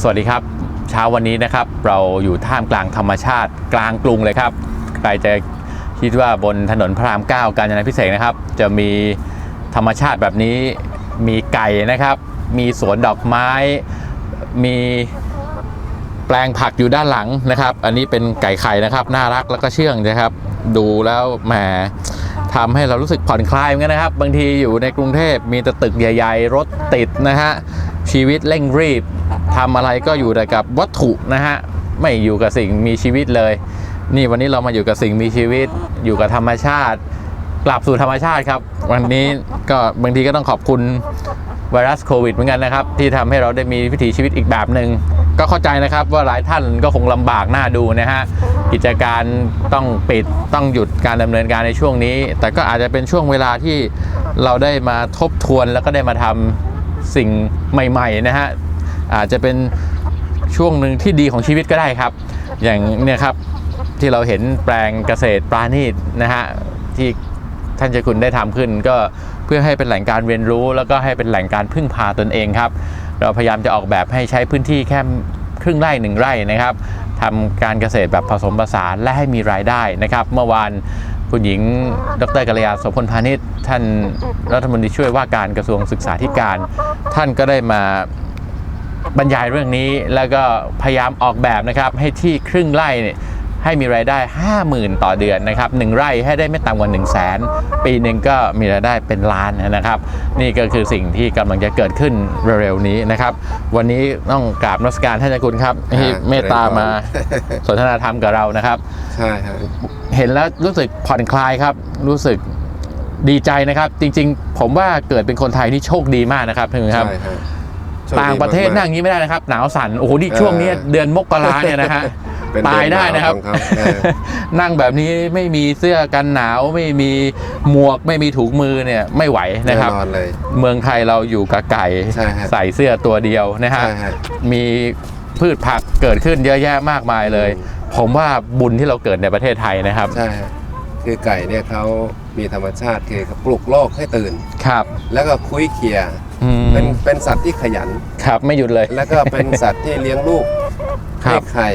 สวัสดีครับ เช้าวันนี้นะครับเราอยู่ท่ามกลางธรรมชาติกลางกรุงเลยครับ ใครจะคิดว่าบนถนนพระราม9กาญจนาพิเศษนะครับ จะมีธรรมชาติแบบนี้มีไก่นะครับ มีสวนดอกไม้ มีแปลงผักอยู่ด้านหลังนะครับ อันนี้เป็นไก่ไข่นะครับ น่ารักแล้วก็เชื่องนะครับ ดูแล้วแหมทำให้เรารู้สึกผ่อนคลายเหมือนกันนะครับ บางทีอยู่ในกรุงเทพมีแต่ตึกใหญ่ ๆ รถติดนะฮะชีวิตเร่งรีบ ทำอะไรก็อยู่แต่กับวัตถุนะฮะไม่อยู่กับสิ่งมีชีวิตเลย นี่วันนี้เรามาอยู่กับสิ่งมีชีวิต อยู่กับธรรมชาติ กลับสู่ธรรมชาติครับ วันนี้ก็บางทีก็ต้องขอบคุณไวรัสโควิดเหมือนกันนะครับ ที่ทำให้เราได้มีวิถีชีวิตอีกแบบหนึ่งก็เข้าใจนะครับว่าหลายท่านก็คงลำบากหน้าดูนะฮะกิจการต้องปิดต้องหยุดการดำเนินการในช่วงนี้ แต่ก็อาจจะเป็นช่วงเวลาที่เราได้มาทบทวนแล้วก็ได้มาทำสิ่งใหม่ ๆ นะฮะ อาจจะเป็นช่วงหนึ่งที่ดีของชีวิตก็ได้ครับ อย่างเนี่ยครับที่เราเห็นแปลงเกษตรปราณีตนะฮะที่ท่านเจ้าคุณได้ทำขึ้น ก็เพื่อให้เป็นแหล่งการเรียนรู้ แล้วก็ให้เป็นแหล่งการพึ่งพาตนเองครับ เราพยายามจะออกแบบให้ใช้พื้นที่แค่ครึ่งไร่หนึ่งไร่นะครับทำการเกษตรแบบผสมผสานและให้มีรายได้นะครับ เมื่อวานคุณหญิง ดรกัลยาโสพลพาณิชย์ท่านรัฐมนตรีช่วยว่าการกระทรวงศึกษาธิการ ท่านก็ได้มา บรรยายเรื่องนี้แล้วก็พยายามออกแบบนะครับให้ที่ครึ่งไร่เนี่ยให้มีรายได้ 50,000 ต่อเดือนนะครับหนึ่งไร่ให้ได้ไม่ต่ำกว่า 1 0 0 0 0แสนปีหนึ่งก็มีรายได้เป็นล้านนะครับ นี่ก็คือสิ่งที่กำลังจะเกิดขึ้นเร็วๆนี้นะครับ วันนี้ต้องกราบนมัสการท่านเจ้าคุณครับที่เมตตามาสนทนาธรรมกับเรานะครับ ใช่ฮะเห็นแล้วรู้สึกผ่อนคลายครับ รู้สึกดีใจนะครับ จริง ๆ ผมว่าเกิดเป็นคนไทยนี่โชคดีมากนะครับท่านครับ ใช่ฮะโชคดี ต่างประเทศมกๆนั่งอย่างนี้ไม่ได้นะครับ หนาวสั่นโอ้โหนี่ช่วงนี้เออเดือนมกราเนี่ยนะฮะเป็นตายได้นะครับเดือนหนาวของเขาเออนั่งแบบนี้ไม่มีเสื้อกันหนาวไม่มีหมวกไม่มีถุงมือเนี่ยไม่ไหวนะครับแน่นอนเลยเมืองไทยเราอยู่กับไก่ใช่ฮะใส่เสื้อตัวเดียวนะฮะใช่ฮะมีพืชผักเกิดขึ้นเยอะแยะมากมายเลยอืมผมว่าบุญที่เราเกิดในประเทศไทยนะครับใช่ฮะคือไก่เนี่ยเขามีธรรมชาติคือเขาปลุกโลกให้ตื่นครับ แล้วก็คุยเคียร์ อืมเป็นเป็นสัตว์ที่ขยัน ครับไม่หยุดเลย แล้วก็เป็นสัตว์ที่เลี้ยงลูกครัให้บไข่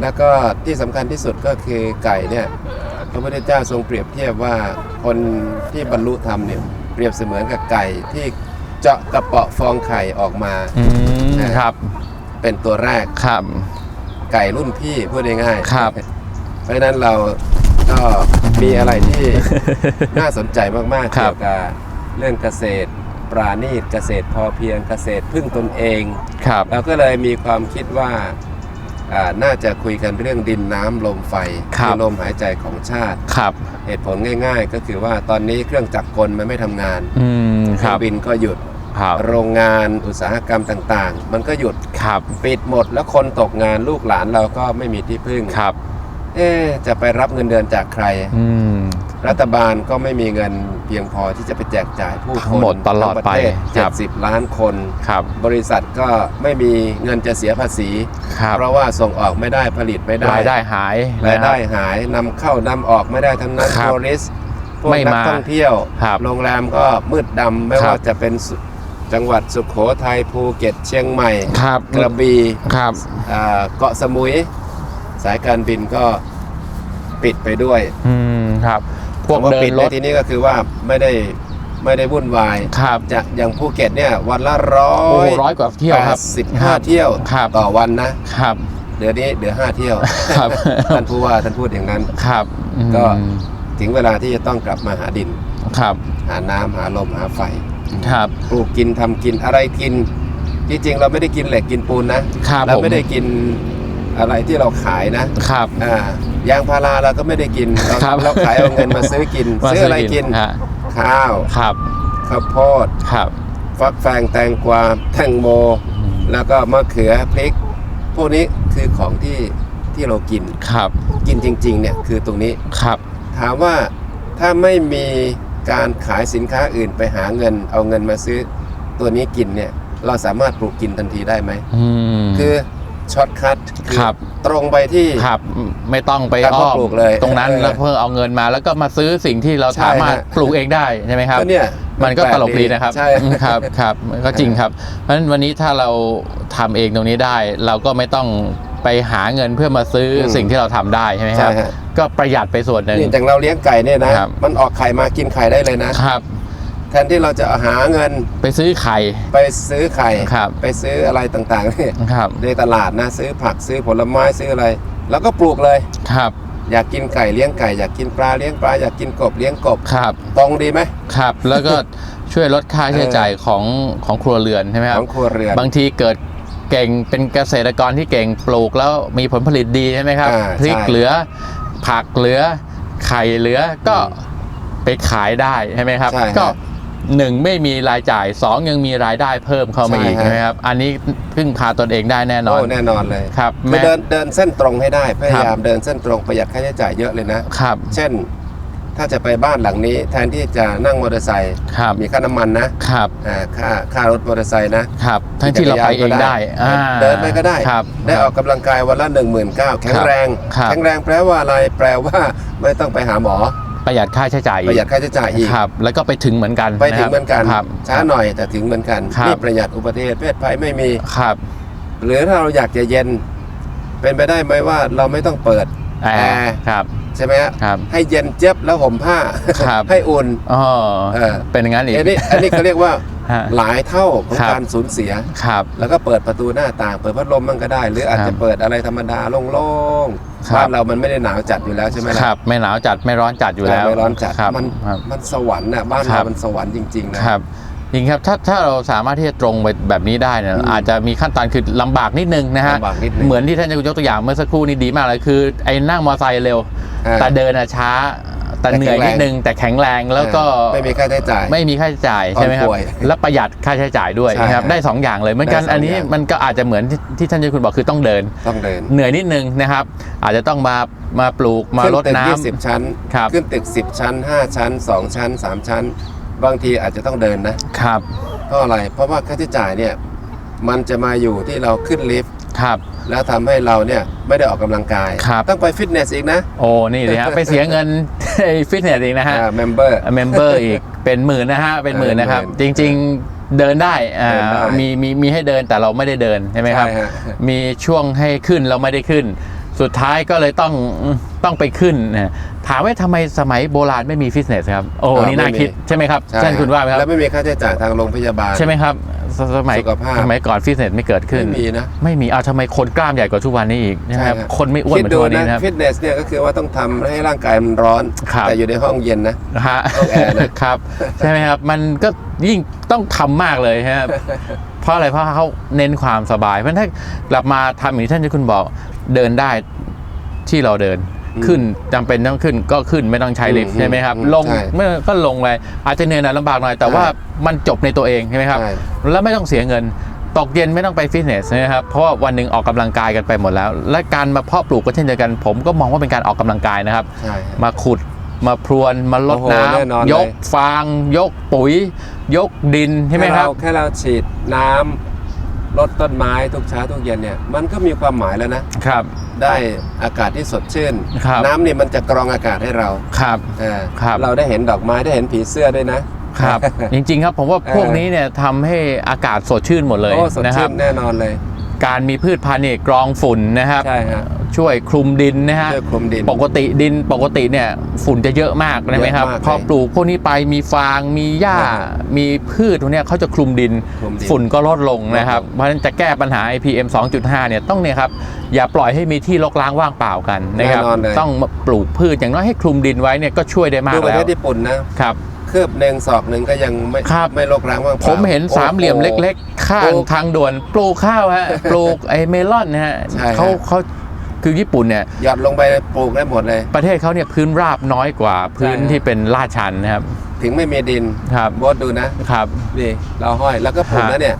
แล้วก็ที่สำคัญที่สุดก็คือไก่เนี่ยพระพุทธเจ้าทรงเปรียบเทียบว่าคนที่บรรลุธรรมเนี่ยเปรียบเสมือนกับไก่ที่เจาะกระเปาะฟองไข่ออกมาอืมครับเป็นตัวแรกครับ ไก่รุ่นพี่พูดง่ายๆครับ เพราะฉะนั้นเราก็มีอะไรที่ น่าสนใจมากๆ ครัเกี่บยวกับเรื่องเกษตร ปราณีตเกษตรพอเพียงเกษตรพึ่งตนเองครับ เราก็เลยมีความคิดว่าอ่าน่าจะคุยกันเรื่องดินน้ำลมไฟครับลมหายใจของชาติ ครับ เหตุผลง่าย ๆ ก็คือว่าตอนนี้เครื่องจักรกลมันไม่ทำงานอืมเคครื่รัอบงบินก็หยุด ครับโรงงานอุตสาหกรรมต่างๆ มันก็หยุดครับปิดหมดแล้วคนตกงานลูกหลานเราก็ไม่มีที่พึ่ง ครับ เอ๊ะจะไปรับเงินเดือนจากใคร อืม รัฐบาลก็ไม่มีเงินเพียงพอที่จะไปแจกจ่ายผู้ทั้งหมดคนตลอดทั้งไประเทศครับ70ล้านคน ครับ บริษัทก็ไม่มีเงินจะเสียภาษี ครับเพราะว่าส่งออกไม่ได้ผลิตไม่ได้รายได้หายรายได้นะคบหายนำเข้านำออกไม่ได้ทั้งนั้นครับทัวริสพวกไม่นัมาท่องเที่ยว ครับโรงแรมก็มืดดำไม่ครับว่าจะเป็นสุจังหวัดสุขโขทัยภูเก็ตเชียงใหม่ ครับกระบี่ครับ อ่าเกาะสมุย สายการบินก็ปิดไปด้วยอืมครับ พวกคำาเดิปินดรในถที่นี้ก็คือว่าไม่ได้ไม่ได้วุ่นวายครับจะอย่างภูเก็ตเนี่ยวันละร้อโอ้ยร้อยกว่าเที่ยวครับสิบห้าเที่ยวครับต่อวันนะครับเดี๋ยวนี้เดี๋ยวห้าเที่ยวครับท่านผู้ว่าท่านพูดอย่างนั้นครับอืมก็ถึงเวลาที่จะต้องกลับมาหาดินครับ หาน้ำหาลมหาไฟครับปลูกกินทำกินอะไรกิน จริงๆเราไม่ได้กินเหล็กกินปูนนะครับเราผมไม่ได้กิน อะไรที่เราขายนะครับ อ่ายางพาราเราก็ไม่ได้กินเราครับเราขายเอาเงินมาซื้อกิน มาซื้ออะไรกินฮะ ข้าวครับข้าวโพดครับ ฟักแฟงแตงกวาแตงโม แล้วก็มะเขือพริก พวกนี้คือของที่ที่เรากินครับกินจริงๆเนี่ยคือตรงนี้ ครับถามว่าถ้าไม่มีการขายสินค้าอื่นไปหาเงิน เอาเงินมาซื้อตัวนี้กินเนี่ยเราสามารถปลูกกินทันทีได้ไหม อืมคือ ช็อตคัทครับ ตรงไปที่ ครับไม่ต้องไปการเพาะอ้อมปลูกเลยตรงนั้นเออแล้วเพื่อเอาเงินมา แล้วก็มาซื้อสิ่งที่เราใช่สามารถฮะ ปลูกเองได้ใช่ไหมครับ ก็เนี่ยมันก็แปลกตลกดีนะครับใช่อืมครับครับมันก็จริงครับ เพราะฉะนั้นวันนี้ถ้าเราทำเองตรงนี้ได้ เราก็ไม่ต้องไปหาเงินเพื่อมาซื้ออมสิ่งที่เราทำได้ใช่ไหมครับ ใช่ฮะ ก็ประหยัดไปส่วนหนึ่ง นี่อย่างเราเลี้ยงไก่เนี่ยนะครับ มันออกไข่มากินไข่ได้เลยนะ ครับ แทนที่เราจะหาเงินไปซื้อไข่ ไปซื้อไข่ครับ ไปซื้ออะไรต่างๆเนี่ยครับในตลาดนะซื้อผักซื้อผลไม้ซื้ออะไร แล้วก็ปลูกเลยครับ อยากกินไก่เลี้ยงไก่อยากกินปลาเลี้ยงปลาอยากกินกบเลี้ยงกบครับ ตรงดีไหมครับ แล้วก็ช่วยลดค่าใช้จ่ายของของครัวเรือนใช่ไหมคขรับองครัวเรือนบางทีเกิดเก่งเป็นเกษตรกรที่เก่งปลูกแล้วมีผลผลิตดีใช่ไหมครับอ่าพริกใช่เหลือ ผักเหลือไข่เหลือก็ไปขายได้ใช่ไหมครับใช่ฮะก็ หนึ่งไม่มีรายจ่ายสองยังมีรายได้เพิ่มเข้ามาใช่อีกฮะใช่ไหมครับ อันนี้พึ่งพาตนเองได้แน่นอนโอ้แน่นอนเลยครับคือแม่เดินเดินเส้นตรงให้ได้พยายามครับเดินเส้นตรงประหยัดค่าใช้จ่ายเยอะเลยนะ ครับเช่น ถ้าจะไปบ้านหลังนี้แทนที่จะนั่งมอเตอร์ไซค์ครับมีค่าน้ำมันนะครับอ่าค่าค่ารถมอเตอร์ไซค์นะครับ ทั้งที่เราไปเองได้อ่าเดินไปก็ได้ ครับ ได้ออกกำลังกายวันละ1 9 0 0 0แข็งแรง ครับ แข็งแรงแปลว่าอะไรแปลว่าไม่ต้องไปหาหมอ ประหยัดค่าใช้จ่ายอีประกหยัดค่าใช้จ่ายอีกครับ แล้วก็ไปถึงเหมือนกันไปถึงเหมือนกันครับช้าหน่อยแต่ถึงเหมือนกันครับนี่ประหยัดอุบัติเหตุเพศภัยไม่มีครับ หรือถ้าเราอยากจะเย็น เป็นไปได้ไหมว่าเราไม่ต้องเปิดแอแอร์ร์ครับ ใช่ไหมฮะครับ ให้เย็นเจี๊ยบแล้วห่มผ้า ครับ ให้อุ่น อ๋อเออ เป็นอย่างนั้นอีก อันนี้อันนี้เขาเรียกว่าฮะหลายเท่าของครับ การสูญเสีย ครับ แล้วก็เปิดประตูหน้าต่าง เปิดพัดลมมันก็ได้ หรืออาจครัจะบเปิดอะไรธรรมดาโล่งครับๆบ้านเรามันไม่ได้หนาวจัดอยู่แล้วใช่ไหมล่ะครับ ไม่หนาวจัดไม่ร้อนจัดอยู่แล้วไม่ร้อนจัดครับมันครับ มันสวรรค์น่ะบ้านครัเราบ มันสวรรค์จริงๆนะ ครับจริงครับถ้าถ้าเราสามารถที่จะตรงไปแบบนี้ได้เนี่ยอืมอาจจะมีขั้นตอนคือลำบากนิดนึงนะฮะลำบากนิดนึงเหมือนที่ท่านยกตัวอย่างเมื่อสักครู่นี้ดีมากเลยคือไอ้นั่งมอเตอร์ไซค์เร็วอ่า แต่เดินอะช้าแต่แต่เหนื่อยแข็งแรงนิดนึงแต่แข็งแรงแล้วก็ไม่มีค่าใช้จ่าย ไม่มีค่าใช้จ่ายใช่ไหมครับป่วยและประหยัดค่าใช้จ่ายด้วยใช่นะครับครับได้สองอย่างเลยเหมือนกันได้สองอันนี้อย่างมันก็อาจจะเหมือนที่ที่ท่านเจ้าคุณบอกคือต้องเดินต้องเดิน เหนื่อยนิดนึงนะครับ อาจจะต้องมามาปลูกมาขึ้นรดตึกน้ำยี่สิบชั้นครับขึ้นตึก 10 ชั้น 5 ชั้น 2 ชั้น 3 ชั้น บางทีอาจจะต้องเดินนะครับเพราะอะไรเพราะว่าค่าใช้จ่ายเนี่ยมันจะมาอยู่ที่เราขึ้นลิฟต์ ครับ แล้วทำให้เราเนี่ยไม่ได้ออกกำลังกาย ครับ ต้องไปฟิตเนสอีกนะโอ้นี่เลยฮะ ไปเสียเงินฟิตเนสอีกนะฮะเมมเบอร์ เมมเบอร์อีกเป็นหมื่นนะฮะ เป็นหมื่นนะครับเออหมื่จนริง ๆเดินได้อ่าเดินได้มีมีมีให้เดินแต่เราไม่ได้เดินใช่ไหมครับ ใช่ฮะ มีช่วงให้ขึ้นเราไม่ได้ขึ้น สุดท้ายก็เลยต้องต้องไปขึ้นนะถามว่าทำไมสมัยโบราณไม่มีฟิตเนสครับ โอ้อ่านี่น่าไม่มีคิดใช่ไหมครับใช่ท่านคุณว่าไหมครับ แล้วไม่มีค่าใช้จ่ายทางโรงพยาบาล ใช่ไหมครับ สสมัยสุขภาพสมัยก่อนฟิตเนสไม่เกิดขึ้น ไม่มีนะ ไม่มีเอาทำไมคนกล้ามใหญ่กว่าทุกวันนี้อีกใช่ไหมครับใช่ครับคนไม่อ้วนคิดเหมือนดูทุกวันนี้นะนะครับฟิตเนสเนี่ยก็คือว่าต้องทำให้ร่างกายมันร้อนครับแต่อยู่ในห้องเย็นนะนะฮะต้องแอร์นะครับ ใช่ไหมครับ มันก็ยิ่งต้องทำมากเลยครับ เพราะอะไรเพราะเขาเน้นความสบาย เพราะฉะนั้นถ้ากลับมาทำอย่างที่ท่านที่คุณบอกเดินได้ที่เราเดินอืม ขึ้นจำเป็นต้องขึ้นก็ขึ้นไม่ต้องใช้ลิฟต์อืมใช่ไหมครับอืมลงใช่เมื่อก็ลงไปอาจจะเหนื่อยหน่อยลำบากหน่อย แต่ใช่ว่ามันจบในตัวเองใช่ไหมครับใช่แล้วไม่ต้องเสียเงินตกเย็นไม่ต้องไปฟิตเนสนะครับ เพราะว่าวันหนึ่งออกกำลังกายกันไปหมดแล้ว และการมาเพาะปลูกก็เช่นเดียวกัน ผมก็มองว่าเป็นการออกกำลังกายนะครับใช่ฮะมาขุดมาพรวนมาลดโอ้โหน้แน่นอนำเลยยกฟาง ยกปุ๋ย ยกดินใช่ไหมครับแค่เราฉีดน้ำ ลดต้นไม้ทุกเช้าทุกเย็นเนี่ยมันก็มีความหมายแล้วนะครับ ได้อากาศที่สดชื่น ครับน้ำนี่มันจะกรองอากาศให้เราครับ เออครับ เราได้เห็นดอกไม้ได้เห็นผีเสื้อด้วยนะ ครับ จริงๆครับผมว่าพวกนี้เนี่ยทำให้อากาศสดชื่นหมดเลยโอ้สดนะคชื่รับ นแน่นอนเลย การมีพืชพันธุ์นี่กรองฝุ่นนะครับ ใช่ฮะ ช่วยคลุมดินนะฮะช่วยคลุมดินปกติดินปกติเนี่ยฝุ่นจะเยอะมากนะไหมครับเยอะมากพอปลูกพวกนี้ไปมีฟางมีหญ้าใช่ฮะมีพืชพวกเนี้ยเขาจะคลุมดิน คลุมดินฝุ่นก็ลดลงนะครับลดลงเพราะฉะนั้นจะแก้ปัญหา PM 2.5เนี่ยต้องเนี่ยครับอย่าปล่อยให้มีที่รกร้างว่างเปล่ากันนะครับแน่นอนเลย ต้องมาปลูกพืชอย่างน้อยให้คลุมดินไว้เนี่ยก็ช่วยได้มาดูกประแล้เทวศญี่ปุ่นนะครับ คืบหนึ่งศอกหนึ่งก็ยังไม่ครับ ไม่รกร้างว่างปผล่ามเห็นสามเหลี่ยมเล็ก ๆ ข้าปงลูกทางด่วนปลูกข้าวฮะ ปลูกไอ้เมลอนนะฮะใช่ฮะ เขาเขา คือญี่ปุ่นเนี่ยๆหยอดลงไปปลูกได้หมดเลย ประเทศเขาเนี่ยพื้นราบน้อยกว่าพื้นใช่ฮะที่เป็นลาดชันนะครับ ถึงไม่มีดินครับโบดดูนะครับนี่เราห้อยแล้วก็ปลูกฮะนะเนี่ย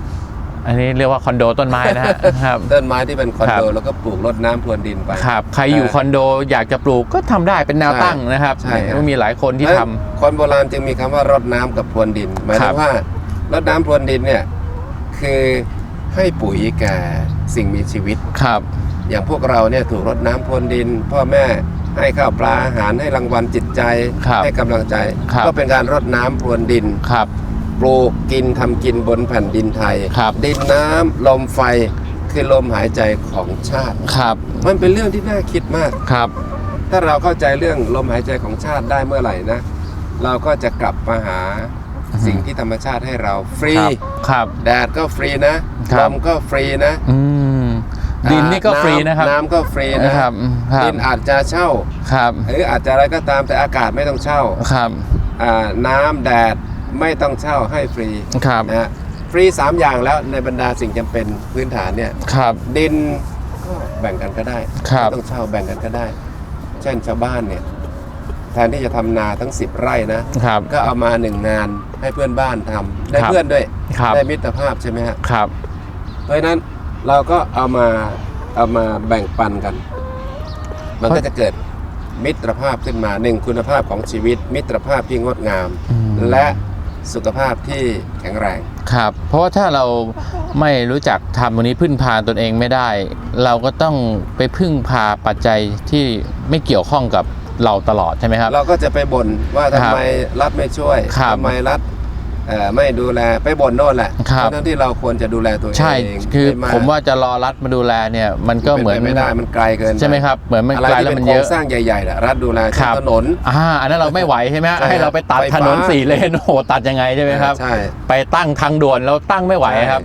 อันนี้เรียกว่าคอนโดต้นไม้นะฮะครับต้นไม้ที่เป็นคอนโดครับแล้วก็ปลูกรดน้ำพรวนดินไปครับใครอยู่เออคอนโดอยากจะปลูกก็ทำได้เป็นแนวใช่ตั้งนะครับใช่ครับก็มีหลายคนที่ทำเพราะฉะนั้นคนโบราณจึงมีคำว่ารดน้ำกับพรวนดินหมายครัถึบงว่ารดน้ำพรวนดินเนี่ยคือให้ปุ๋ยแก่สิ่งมีชีวิตครับ อย่างพวกเราเนี่ยถูกรดน้ำพรวนดิน พ่อแม่ให้ข้าวปลาอาหารให้รางวัลจิตใจ ครับให้กำลังใจ ครับ ก็เป็นการรดน้ำพรวนดิน ครับ ปลูกกินทำกินบนแผ่นดินไทย ครับ ดินน้ำลมไฟคือลมหายใจของชาติ ครับมันเป็นเรื่องที่น่าคิดมาก ครับ ถ้าเราเข้าใจเรื่องลมหายใจของชาติได้เมื่อไหร่นะ เราก็จะกลับมาหาสิ่งที่ธรรมชาติให้เราฟรี ครับ ครับ แดดก็ฟรีนะครับ ลมก็ฟรีนะ อืม ดินนี่ก็ฟรีนะครับน้ำก็ฟรีนะนะครับครับดินอาจจะเช่าครับหรืออาจจะอะไรก็ตามแต่อากาศไม่ต้องเช่าครับอ่าน้ำแดดไม่ต้องเช่าให้ฟรีครับนะฮะฟรี 3 อย่างแล้วในบรรดาสิ่งจำเป็นพื้นฐานเนี่ยครับดินก็แบ่งกันก็ได้ครับไม่ต้องเช่าแบ่งกันก็ได้ เช่นชาวบ้านเนี่ยแทนที่จะทำนาทั้ง 10 ไร่นะครับก็เอามาหนึ่งงานให้เพื่อนบ้านทำได้ครับเพื่อนด้วยครับได้มิตรภาพใช่ไหมฮะครับ เพราะฉะนั้น เราก็เอามาเอามาแบ่งปันกัน มันก็จะเกิดมิตรภาพขึ้นมาหนึ่งคุณภาพของชีวิต มิตรภาพที่งดงาม อืม และสุขภาพที่แข็งแรง ครับ เพราะว่าถ้าเราไม่รู้จักทำตรงนี้พึ่งพาตนเองไม่ได้ เราก็ต้องไปพึ่งพาปัจจัยที่ไม่เกี่ยวข้องกับเราตลอดใช่ไหมครับ เราก็จะไปบ่นว่าครัทำบไมรัฐไม่ช่วยครับ ทำไมรัฐ เอ่อไม่ดูแลไปบ่นโน่นแหละครับ ทั้งที่เราควรจะดูแลตัวเองใช่คือไผมว่าจะรอรัฐมาดูแลเนี่ยมันก็เหมือนป็ไปไม่ได้มันไกลเกินปใช่ไหมครับ เหมือนมันอะไรไกลที่แล้วเป็มันนโครเยงอะ สร้างใหญ่ๆแหละรัฐดูแลคเช่นรับ ถนน อ่าอันนั้นเราไม่ไหวใช่ไหมใช่ให้เราไปตัดไฟถฟ้านนสี่เลนโอ้โหตัดยังไงใช่ไหมครับ ใช่ ไปตั้งทางด่วนเราตั้งไม่ไหวครับ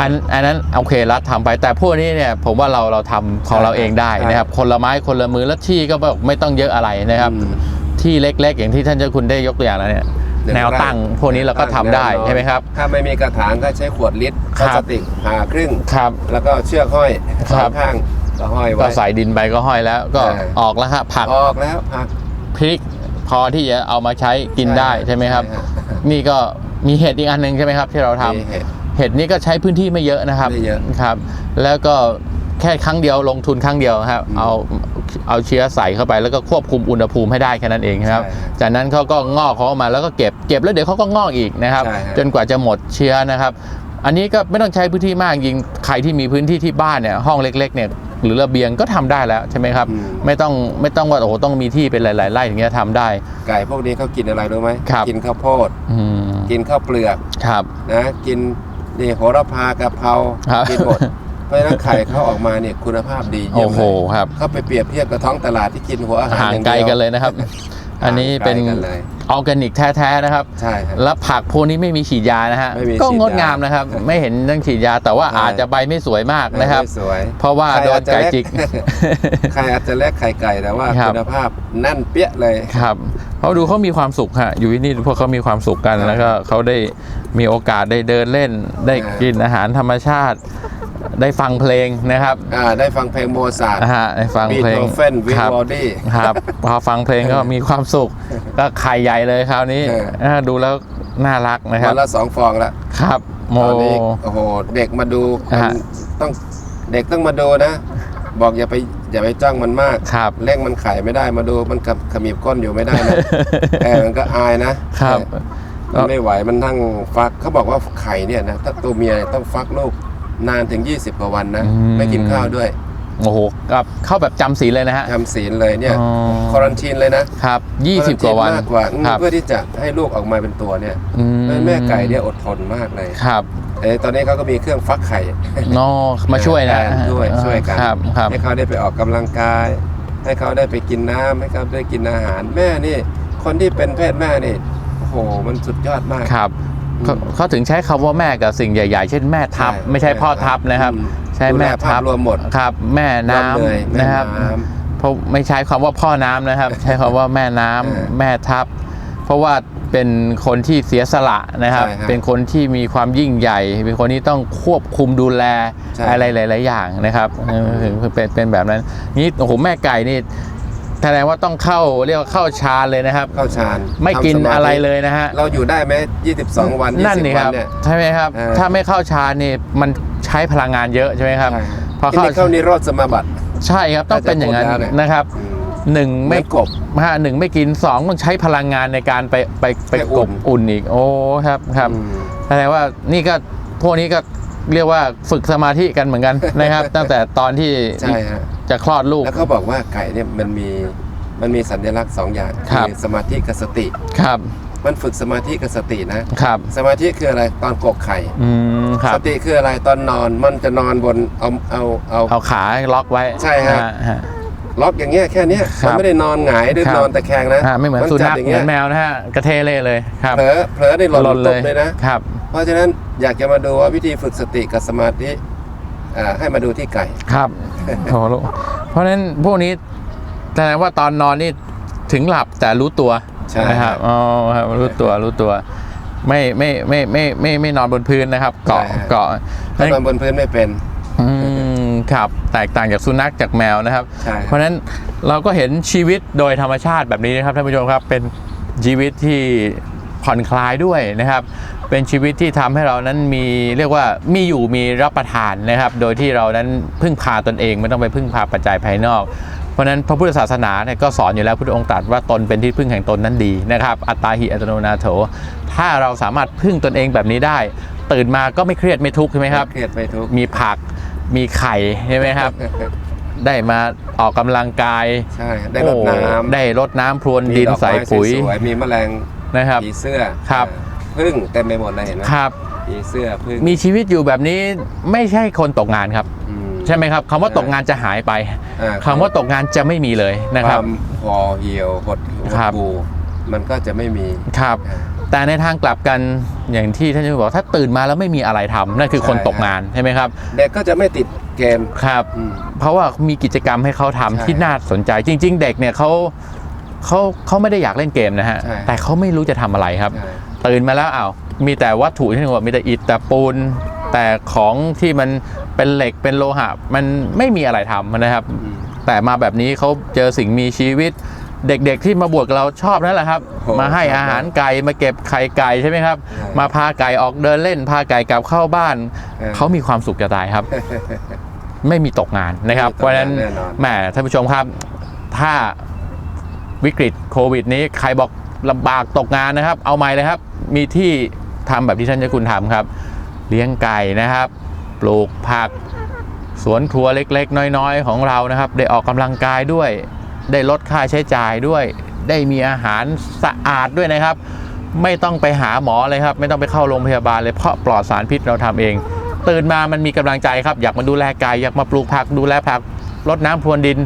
อันอันนั้นโอเครัฐทำไปแต่พวกนี้เนี่ยผมว่าเราเราทำของเราเองได้นะครับ คนละไม้คนละมือแล้วที่ก็บอกไม่ต้องเยอะอะไรนะครับ อืม ที่เล็กๆ อย่างที่ท่านเจ้าคุณได้ยกตัวอย่างแล้วเนี่ยหนึ่ง แนวตั้งพวกนี้เราก็ทำได้แนวนอนใช่ไหมครับ ถ้าไม่มีกระถางก็ใช้ขวดลิตรพครัลาบสติกผ่าครึ่งครับแล้วก็เชือกห้อยสครัอบงข้างก็ห้อยก็ไว้ใส่ดินไปก็ห้อยแล้ว ก็ใช่ออกแล้วครับผักออกแล้วผักพริกพอที่จะเอามาใช้กินได้ใช่ไหมครับใช่ฮะนี่ก็มีเห็ดอีกอันหนึ่งใช่ไหมครับ ที่เราทำมีเห็ดเห็ดนี่ก็ใช้พื้นที่ไม่เยอะนะครับไม่เยอะครับ แล้วก็แค่ครั้งเดียวลงทุนครั้งเดียวครับอืมเอา เอาเชื้อใส่เข้าไปแล้วก็ควบคุมอุณหภูมิให้ได้แค่นั้นเองครับใช่จากนั้นเขาก็งอกเขาออกมาแล้วก็เก็บเก็บแล้วเดี๋ยวเขาก็งอกอีกนะครับใช่ฮะจนกว่าจะหมดเชื้อนะครับ อันนี้ก็ไม่ต้องใช้พื้นที่มากยิงใครที่มีพื้นที่ที่บ้านเนี่ยห้องเล็กๆเนี่ยหรือระเบียงก็ทำได้แล้วใช่ไหมครับอืมไม่ต้องไม่ต้องว่าโอ้โหต้องมีที่เป็นหลายๆไร่อย่างเงี้ยทำได้ ไก่พวกนี้เขากินอะไรรู้ไหมครับกินข้าวโพดอืมกินข้าวเปลือกครับนะกินนี่โหระพากะเพราครับกินหมดเพ ราะฉะนั้นไข่เขาออกมาเนี่ยคุณภาพดีเยี่ยโอ้มโหเลยครับเขาไปเปรียบเทียบกับท้องตลาดที่กินหัวอาหารห่างอย่างไกลดีวกันเลยนะครับ อันนี้เป็นห่างไกลกันเลยออร์แกนิกแท้ๆนะครับ ใช่ครับ แล้วผักพวกนี้ไม่มีฉีดยานะฮะไม่มีก็ฉีดยางงดงามนะครับไม่เห็นต้องฉีดยาแต่ว่าใช่ อาจจะใบไม่สวยมากนะครับ ไม่สวย เพราะว่าโดนไก่จิก ไข่อาจจะเล็กไข่ไก่แต่ว่าครับ คุณภาพแน่นเปี้ยเลย ครับเขาดูเขามีความสุขฮะอยู่ที่นี่พวกเขามีความสุขกันครับแล้วก็เขาได้มีโอกาสได้เดินเล่น ได้ครับกินอาหารธรรมชาติ ได้ฟังเพลงนะครับอ่าได้ฟังเพลงโมซาร์ทนะฮะได้ฟังบีเพลงโธเฟนวิครับวอลดี้ครับพอฟังเพลงก็มีความสุข ก็ไข่ใหญ่เลยคราวนี้เอออ่าดูแล้วน่ารักนะครัวับนละสองฟองแล้วครับโมตอนนี้โอ้โหเด็กมาดูมันฮะต้องเด็กต้องมาดูนะ บอกอย่าไปอย่าไปจ้องมันมากครับเร่งมันไข่ไม่ได้มาดูมันกับขมิบก้นอยู่ไม่ได้นะเออมันก็อายนะครับเออมันไม่ไหวมันทั้งฟักเขาบอกว่าไข่เนี่ยนะถ้าตัวเมียต้องฟักลูก นานถึง 20 กว่าวันนะ อืม ไม่กินข้าวด้วยโอ้โหกับเข้าแบบจำศีลเลยนะฮะ ทำศีลเลยเนี่ยอ๋อ ควอรันทีนเลยนะครับ 20 กว่าวันควอรันทีมากกว่าอืมครับเพื่อที่จะให้ลูกออกมาเป็นตัวเนี่ยอืเพราะฉะนั้นแม่ไก่เนี่ยอดทนมากเลยครับเอ้ยตอนนี้เขาก็มีเครื่องฟักไข่ นอมาช่วยนะแทช่วยช่วยกัน ครับครับ ให้เขาได้ไปออกกำลังกาย ให้เขาได้ไปกินน้ำให้เขาได้กินอาหาร แม่นี่ คนที่เป็นเพศแม่นี่โอ้โหมันสุดยอดมาก ครับ เขาเขาถึงใช้คำว่าแม่กับสิ่งใหญ่ๆ เช่นแม่ทัพ ใช่ไม่ใช่พ่อทัพนะครับ อืมใช้แม่ดูแลภาทัพพรวมหมด ครับ แม่น้ความเหนื่อยำแม่นะครับน้เพราะไม่ใช้คำว่าพ่อน้ำนะครับ ใช้คำว่าแม่น้ำเออแม่ทัพ เพราะว่าเป็นคนที่เสียสละนะครับ ใช่ฮะเป็นคนที่มีความยิ่งใหญ่ เป็นคนที่ต้องควบคุมดูแลใช่ อะไรหลาย ๆ อย่างนะครับเออถึงเป็นเป็นแบบนั้นนี่โอ้โหแม่ไก่นี่ แสดงว่าต้องเข้าเรียกว่าเข้าฌานเลยนะครับ เข้าฌานไม่กินทำสาธิอะไรเลยนะฮะ เราอยู่ได้ไหม22 วันนั่น20นี่วัครับเนี่ย ใช่ไหมครับ เออ ถ้าไม่เข้าฌานนี่มันใช้พลังงานเยอะใช่ไหมครับใช่พอที่เข้านี่เข้านิโรธสมาบัติ ใช่ครับต้องเป็นอย่างนั้นถ้าจะพูดแล้วเนี่ยนะครับอืมหนึ่งไม่ไม่กบ ฮะหนึ่งไม่กินสองต้องใช้พลังงานในการไปไปไปให้กอุ่บนอุ่นอีก โอ้ครับครับ อืม แสดงว่านี่ก็พวกนี้ก็เรียกว่าฝึกสมาธิกันเหมือนกันนะครับ ตั้งแต่ตอนที่ใช่ฮะ จะคลอดลูก แล้วเขาบอกว่าไก่เนี่ยมันมีมันมีสัญลักษณ์สองอย่างครับสมาธิกับสติ ครับ มันฝึกสมาธิกับสตินะครับ สมาธิคืออะไรตอนกกไข่ อืมครัสบ ติคืออะไรตอนนอนมันจะนอนบนเอาเอาเอา เอาขาล็อกไว้ใช่ฮะ ฮะ ล็อกอย่างเงี้ยแค่เนี้ยครับมันไม่ได้นอนหงายหรือครับ นอนตะแคงนะฮะไม่เหมือนสุจันัดขอย่างเหมืเงี้อยนแมวนะฮะกระเทเล่เลยครับเผลอเผลอได้หล่นหล่นตเลกยเลยนะ ครับ เพราะฉะนั้นอยากจะมาดูว่าวิธีฝึกสติกับสมาธิ อ่าให้มาดูที่ไก่ ครับโอ้โหเพราะฉะนั้นพวกนี้แสดงว่าตอนนอนนี่ถึงหลับแต่รู้ตัวใช่นะครับอ๋อครับรู้ตัวรู้ตัว ไม่ไม่ไม่ไม่ไม่ไม่นอนบนพื้นนะครับ เกาะเกาะถ้านอนบนพื้นไม่เป็น อืมครับ แตกต่างจากสุนัขจากแมวนะครับ ใช่ เพราะฉะนั้นเราก็เห็นชีวิตโดยธรรมชาติแบบนี้นะครับท่านผู้ชมครับเป็นชีวิตที่ผ่อนคลายด้วยนะครับ เป็นชีวิตที่ทำให้เรานั้นมีเรียกว่ามีอยู่มีรับประทานนะครับ โดยที่เรานั้นพึ่งพาตนเองไม่ต้องไปพึ่งพาปัจจัยภายนอก เพราะฉะนั้นพระพุทธศาสนาเนี่ยก็สอนอยู่แล้วพุทธองค์ตรัสว่าตนเป็นที่พึ่งแห่งตนนั้นดีนะครับ อัตตาหิอัตโนนาโถ ถ้าเราสามารถพึ่งตนเองแบบนี้ได้ ตื่นมาก็ไม่เครียดไม่ทุกข์ใช่ไหมครับเครียดไม่ทุกข์มีผักมีไข่ใช่ไหมครับได้มาออกกำลังกายใช่ได้รดน้โอ้ำได้รดน้ำพรวนมีดินดอกใส่ไม้ปุ๋ยสวยๆมีแมลงนะครับผีเสื้อครับ พึ่งเต็มไปหมดเลยเห็นไหมครับผีเสื้อพึ่งมีชีวิตอยู่แบบนี้ไม่ใช่คนตกงานครับ อืม ใช่ไหมครับคำว่าตกงานจะหายไปอ่คำว่าตกงานจะไม่มีเลยนะครับวามห่อเหี่ยวหดหดครับ บูมันก็จะไม่มีครับแต่ในทางกลับกันอย่างที่ท่านจะบอกถ้าตื่นมาแล้วไม่มีอะไรทำนั่นคือคนใช่ ตกงานใช่ไหมครับเด็กก็จะไม่ติดเกมครับ อืม เพราะว่ามีกิจกรรมให้เขาทำใช่ที่น่าสนใจ จริง ๆ เด็กเนี่ยเขาเขาเขาไม่ได้อยากเล่นเกมนะฮะ ใช่ แต่เขาไม่รู้จะทำอะไรครับ ใช่ ตื่นมาแล้วอ้าวมีแต่วัตถุที่หนึ่งว่ามีแต่อิฐแต่ปูนแต่ของที่มันเป็นเหล็กเป็นโลหะ มันไม่มีอะไรทำนะครับอืมแต่มาแบบนี้เขาเจอสิ่งมีชีวิต เด็กๆที่มาบวชกับเราชอบนั่นแหละครับโอ้มาให้อาหารไก่มาเก็บไข่ไก่ใช่ไหมครับใช่มาพาไก่ออกเดินเล่น พาไก่กลับเข้าบ้านเออเขามีความสุขจะตายครับ ไม่มีตกงานนะครับไม่มีตกงานเพราะฉะนั้นแน่นอนแหมท่านผู้ชมครับ ถ้าวิกฤตโควิด นี้ใครบอกลำบากตกงานนะครับ เอาใหม่เลยครับ มีที่ทำแบบที่ท่านเจ้าคุณทำครับ เลี้ยงไก่นะครับ ปลูกผัก สวนครัวเล็กๆ น้อยๆ ของเรานะครับ ได้ออกกำลังกายด้วย ได้ลดค่าใช้จ่ายด้วย ได้มีอาหารสะอาดด้วยนะครับ ไม่ต้องไปหาหมอเลยครับ ไม่ต้องไปเข้าโรงพยาบาลเลยเพราะปลอดสารพิษเราทำเอง ตื่นมามันมีกำลังใจครับ อยากมาดูแลกายอยากมาปลูกผักดูแลผักรดน้ำพรวนดิน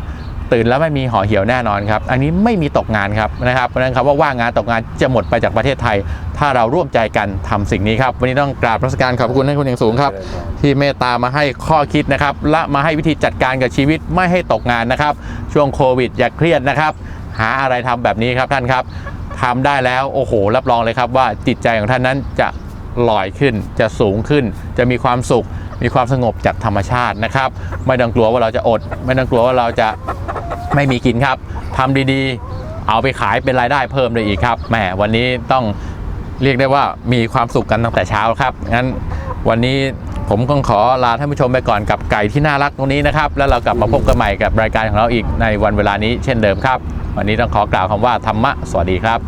ตื่นแล้วไม่มีห่อเหี่ยวแน่นอนครับ อันนี้ไม่มีตกงานครับนะครับเพราะฉะนั้นคำว่าว่างงานตกงานจะหมดไปจากประเทศไทย ถ้าเราร่วมใจกันทำสิ่งนี้ครับ วันนี้ต้องกราบพระสการขอบคุณให้คุณอย่างสูงครับ ที่เมตตามาให้ข้อคิดนะครับ และมาให้วิธีจัดการกับชีวิตไม่ให้ตกงานนะครับ ช่วงโควิดอย่าเครียดนะครับ หาอะไรทำแบบนี้ครับท่านครับทำได้แล้วโอ้โห รับรองเลยครับว่าจิตใจของท่านนั้นจะลอยขึ้นจะสูงขึ้น จะมีความสุขมีความสงบจากธรรมชาตินะครับ ไม่ต้องกลัวว่าเราจะอด ไม่ต้องกลัวว่าเราจะ ไม่มีกินครับทำดีๆ เอาไปขายเป็นรายได้เพิ่มเลยอีกครับแหมวันนี้ต้องเรียกได้ว่ามีความสุขกันตั้งแต่เช้าครับงั้นวันนี้ผมก็ขอลาท่านผู้ชมไปก่อนกับไก่ที่น่ารักตรงนี้นะครับ แล้วเรากลับมาพบกันใหม่กับรายการของเราอีกในวันเวลานี้เช่นเดิมครับ วันนี้ต้องขอกล่าวคำว่าธรรมะสวัสดีครับ